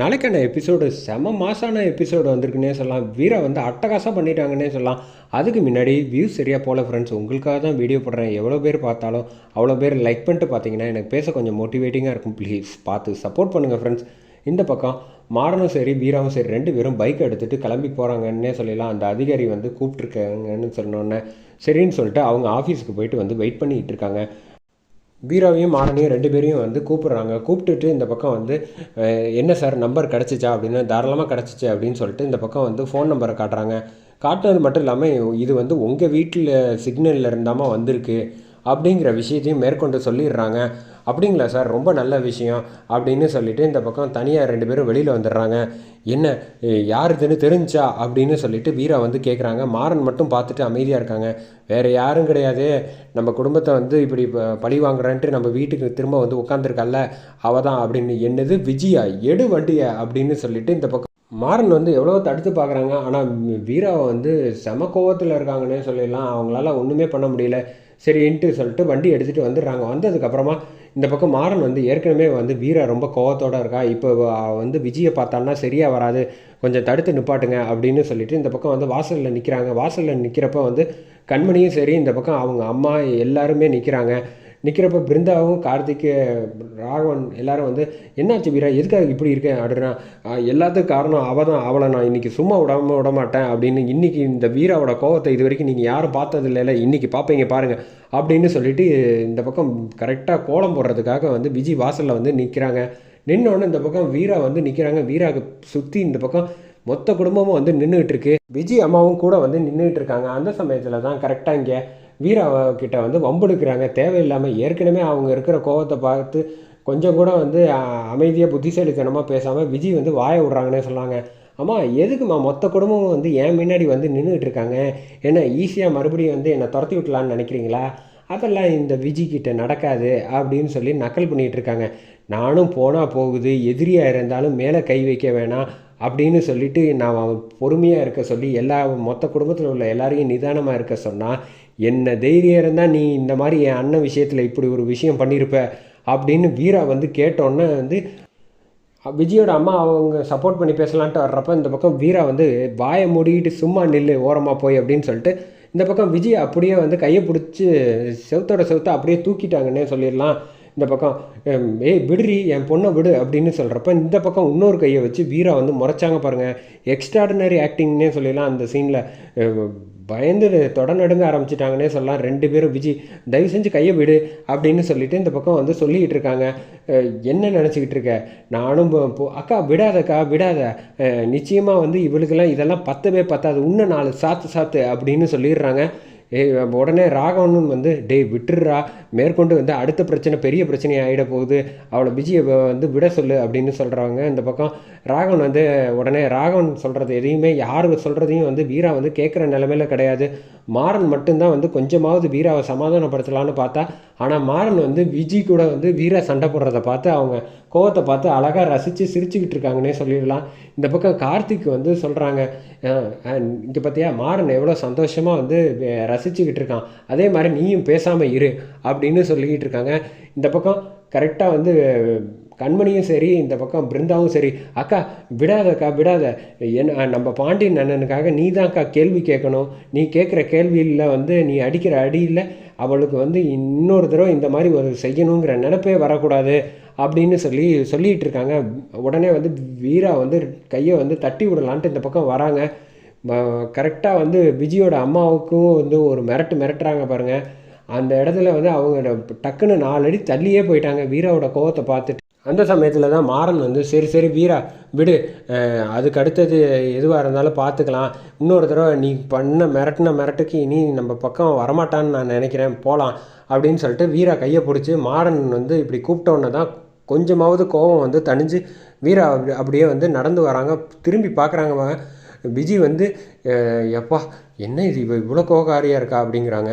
நாளைக்கான எபிசோடு செம மாசான எபிசோடு வந்திருக்குன்னே சொல்லலாம். வீரை வந்து அட்டகாசம் பண்ணிட்டாங்கன்னே சொல்லலாம். அதுக்கு முன்னாடி வியூஸ் சரியாக போல ஃப்ரெண்ட்ஸ் உங்களுக்காக தான் வீடியோ போடுறேன். எவ்வளோ பேர் பார்த்தாலும் அவ்வளோ பேர் லைக் பண்ணிட்டு பார்த்தீங்கன்னா எனக்கு பேச கொஞ்சம் மோட்டிவேட்டிங்காக இருக்கும். ப்ளீஸ் பார்த்து சப்போர்ட் பண்ணுங்கள் ஃப்ரெண்ட்ஸ் இந்த பக்கம் மாறனும் சரி வீராவும் சரி ரெண்டு பேரும் பைக் எடுத்துகிட்டு கிளம்பி போகிறாங்கன்னே சொல்லலாம். அந்த அதிகாரி வந்து கூப்பிட்ருக்காங்கன்னு சொன்னோன்னே சரின்னு சொல்லிட்டு அவங்க ஆஃபீஸுக்கு போயிட்டு வந்து வெயிட் பண்ணிகிட்டு இருக்காங்க. பீரோவையும் மாறனையும் ரெண்டு பேரையும் வந்து கூப்பிட்றாங்க. கூப்பிட்டுட்டு இந்த பக்கம் வந்து என்ன சார் நம்பர் கிடச்சிச்சா அப்படின்னு தாராளமாக கிடச்சிச்சு அப்படின்னு சொல்லிட்டு இந்த பக்கம் வந்து ஃபோன் நம்பரை காட்டுறாங்க. காட்டுறது மட்டும் இல்லாமல் இது வந்து உங்கள் வீட்டில் சிக்னலில் இருந்தாமல் வந்திருக்கு. அப்படிங்கிற விஷயத்தையும் மேற்கொண்டு சொல்லிடுறாங்க. அப்படிங்களா சார்? ரொம்ப நல்ல விஷயம் அப்படின்னு சொல்லிட்டு இந்த பக்கம் தனியாக ரெண்டு பேரும் வெளியில் வந்துடுறாங்க. என்ன யாருதுன்னு தெரிஞ்சா அப்படின்னு சொல்லிட்டு வீரா வந்து கேட்குறாங்க மாறன் மட்டும் பார்த்துட்டு அமைதியாக இருக்காங்க. வேறு யாரும் கிடையாது. நம்ம குடும்பத்தை வந்து இப்படி ப- பழி வாங்குறேன்ட்டு நம்ம வீட்டுக்கு திரும்ப வந்து உட்காந்துருக்கல்ல அவ தான் அப்படின்னு என்னது? விஜயா எடு வண்டியை அப்படின்னு சொல்லிட்டு இந்த பக்கம் மாறன் வந்து எவ்வளோ தடுத்து பார்க்குறாங்க. ஆனால் வீராவை வந்து செம கோவத்தில் இருக்காங்கன்னே சொல்லிடலாம். அவங்களால ஒன்றுமே பண்ண முடியல. சரின்ட்டு சொல்லிட்டு வண்டி எடுத்துகிட்டு வந்துடுறாங்க. வந்ததுக்கப்புறமா இந்த பக்கம் மாறன் வந்து ஏற்கனவே வந்து வீரா ரொம்ப கோவத்தோட இருக்கா. இப்போ வந்து விஜயை பார்த்தான்னா சரியாக வராது. கொஞ்சம் தடுத்து நிப்பாட்டுங்க அப்படின்னு சொல்லிட்டு இந்த பக்கம் வந்து வாசலில் நிற்கிறாங்க வாசலில் நிற்கிறப்ப வந்து கண்மணியும் சரி இந்த பக்கம் அவங்க அம்மா எல்லாருமே நிற்கிறாங்க நிற்கிறப்ப பிருந்தாவும் கார்த்திக்கு ராகவன் எல்லாரும் வந்து என்னாச்சு வீரா? எதுக்காக இப்படி இருக்கேன் அப்படின்னா எல்லாத்துக்கும் காரணம் அவள் தான் அவளை நான் இன்றைக்கி சும்மா விடாம விட மாட்டேன். அப்படின்னு இன்றைக்கி இந்த வீராவோட கோவத்தை இது வரைக்கும் நீங்கள் யாரும் பார்த்தது இல்லை. இன்றைக்கி பார்ப்பீங்க பாருங்கள் அப்படின்னு சொல்லிட்டு இந்த பக்கம் கரெக்டாக கோலம் போடுறதுக்காக வந்து விஜய் வாசலில் வந்து நிற்கிறாங்க நின்னோடனே இந்த பக்கம் வீரா வந்து நிற்கிறாங்க வீராவுக்கு சுற்றி இந்த பக்கம் மொத்த குடும்பமும் வந்து நின்றுட்டு இருக்கு. விஜய் அம்மாவும் கூட வந்து நின்றுட்டு இருக்காங்க. அந்த சமயத்தில் தான் கரெக்டாக இங்கே வீரா கிட்ட வந்து வம்பெடுக்கிறாங்க தேவையில்லாமல் ஏற்கனவே அவங்க இருக்கிற கோபத்தை பார்த்து கொஞ்சம் கூட வந்து அமைதியாக புத்திசாலித்தனமாக பேசாமல் விஜய் வந்து வாய விட்றாங்கன்னே சொன்னாங்க. அம்மா எதுக்கும்மா மொத்த குடும்பமும் வந்து ஏன் முன்னாடி வந்து நின்றுட்டு இருக்காங்க? என்ன ஈஸியாக மறுபடியும் வந்து என்னை துரத்தி விட்டலான்னு நினைக்கிறீங்களா? அதெல்லாம் இந்த விஜிக்கிட்ட நடக்காது அப்படின்னு சொல்லி நக்கல் பண்ணிகிட்ருக்காங்க இருக்காங்க. நானும் போனால் போகுது எதிரியாக இருந்தாலும் மேலே கை வைக்க வேணாம். அப்படின்னு சொல்லிட்டு நான் அவன் பொறுமையாக இருக்க சொல்லி எல்லா மொத்த குடும்பத்தில் உள்ள எல்லாரையும் நிதானமாக இருக்க சொன்னால் என்ன தைரியம் இருந்தால் நீ இந்த மாதிரி என் அண்ணன் விஷயத்தில் இப்படி ஒரு விஷயம் பண்ணியிருப்ப அப்படின்னு வீரா வந்து கேட்டோன்னே வந்து விஜயோட அம்மா அவங்க சப்போர்ட் பண்ணி பேசலான்ட்டு வர்றப்ப இந்த பக்கம் வீரா வந்து வாயை மூடிக்கிட்டு சும்மா நில்லு ஓரமாக போய் அப்படின்னு சொல்லிட்டு இந்த பக்கம் விஜய் அப்படியே வந்து கையை பிடிச்சி செவுத்தோட செவத்தை அப்படியே தூக்கிட்டாங்கன்னே சொல்லிடலாம். இந்த பக்கம் ஏய் விடுறி என் பொண்ணை விடு அப்படின்னு சொல்கிறப்ப இந்த பக்கம் இன்னொரு கையை வச்சு வீரா வந்து முறைச்சாங்க பாருங்கள் எக்ஸ்ட்ராடினரி ஆக்டிங்னே சொல்லிடலாம் அந்த சீனில் பயந்து தொட நடுங்க ஆரம்பிச்சிட்டாங்கன்னே சொல்லலாம். ரெண்டு பேரும் விஜய் தயவு செஞ்சு கையை விடு அப்படின்னு சொல்லிட்டு இந்த பக்கம் வந்து சொல்லிக்கிட்டு இருக்காங்க. என்ன நினச்சிக்கிட்டு இருக்க? நானும் போ- அக்கா விடாதக்கா விடாத. நிச்சயமாக வந்து இவளுக்கெல்லாம் இதெல்லாம் பத்தவே பத்தாது. இன்னும் நாலு சாத்து சாத்து அப்படின்னு சொல்லிடுறாங்க. உடனே ராகவனும் வந்து டேய் விட்டுடுறா. மேற்கொண்டு வந்து அடுத்த பிரச்சனை பெரிய பிரச்சனை ஆகிட போகுது. அவளை விஜயை வந்து விட சொல்லு அப்படின்னு சொல்கிறாங்க இந்த பக்கம் ராகவன் வந்து உடனே ராகவன் சொல்கிறது எதையுமே யார் சொல்கிறதையும் வந்து வீரா வந்து கேட்குற நிலமையில கிடையாது. மாறன் மட்டும்தான் வந்து கொஞ்சமாவது வீராவை சமாதானப்படுத்தலான்னு பார்த்தா ஆனால் மாறன் வந்து விஜி கூட வந்து வீரா சண்டை போடுறத பார்த்து அவங்க கோவத்தை பார்த்து அழகாக ரசித்து சிரிச்சுக்கிட்டு இருக்காங்கன்னே சொல்லிடலாம். இந்த பக்கம் கார்த்திக் வந்து சொல்கிறாங்க இங்கே பார்த்தியா மாறன் எவ்வளோ சந்தோஷமாக வந்து ரசிச்சுக்கிட்டு இருக்கான். அதே மாதிரி நீயும் பேசாமல் இரு அப்படின்னு சொல்லிக்கிட்டு இருக்காங்க. இந்த பக்கம் கரெக்டாக வந்து கண்மணியும் சரி இந்த பக்கம் பிருந்தாவும் சரி அக்கா விடாதக்கா விடாத. என்ன நம்ம பாண்டியன் அண்ணனுக்காக நீ தான்க்கா கேள்வி கேட்கணும். நீ கேட்குற கேள்வியில் வந்து நீ அடிக்கிற அடியில் அவளுக்கு வந்து இன்னொரு தடவை இந்த மாதிரி ஒரு செய்யணுங்கிற நினப்பே வரக்கூடாது அப்படின்னு சொல்லி சொல்லிகிட்டு இருக்காங்க. உடனே வந்து வீரா வந்து கையை வந்து தட்டி விடலான்ட்டு இந்த பக்கம் வராங்க. கரெக்டாக வந்து விஜயோட அம்மாவுக்கும் வந்து ஒரு மிரட்டு மிரட்டுறாங்க பாருங்கள் அந்த இடத்துல வந்து அவங்க டக்குன்னு நாலு அடி தள்ளியே போயிட்டாங்க. வீராவோட கோவத்தை பார்த்துட்டு. அந்த சமயத்தில் தான் மாறன் வந்து சரி சரி வீரா விடு. அதுக்கு அடுத்தது எதுவாக இருந்தாலும் பார்த்துக்கலாம் இன்னொரு தடவை நீ பண்ண மிரட்டின மிரட்டுக்கு இனி நம்ம பக்கம் வரமாட்டான்னு நான் நினைக்கிறேன். போகலாம் அப்படின்னு சொல்லிட்டு வீரா கையை பிடிச்சி மாறன் வந்து இப்படி கூப்பிட்டோன்னே தான் கொஞ்சமாவது கோபம் வந்து தணிஞ்சு வீரா அப்படி- அப்படியே வந்து நடந்து வராங்க. திரும்பி பார்க்குறாங்க விஜய் வந்து எப்பா என்ன இது? இவ்வளோ கோகாரியாக இருக்கா? அப்படிங்கிறாங்க.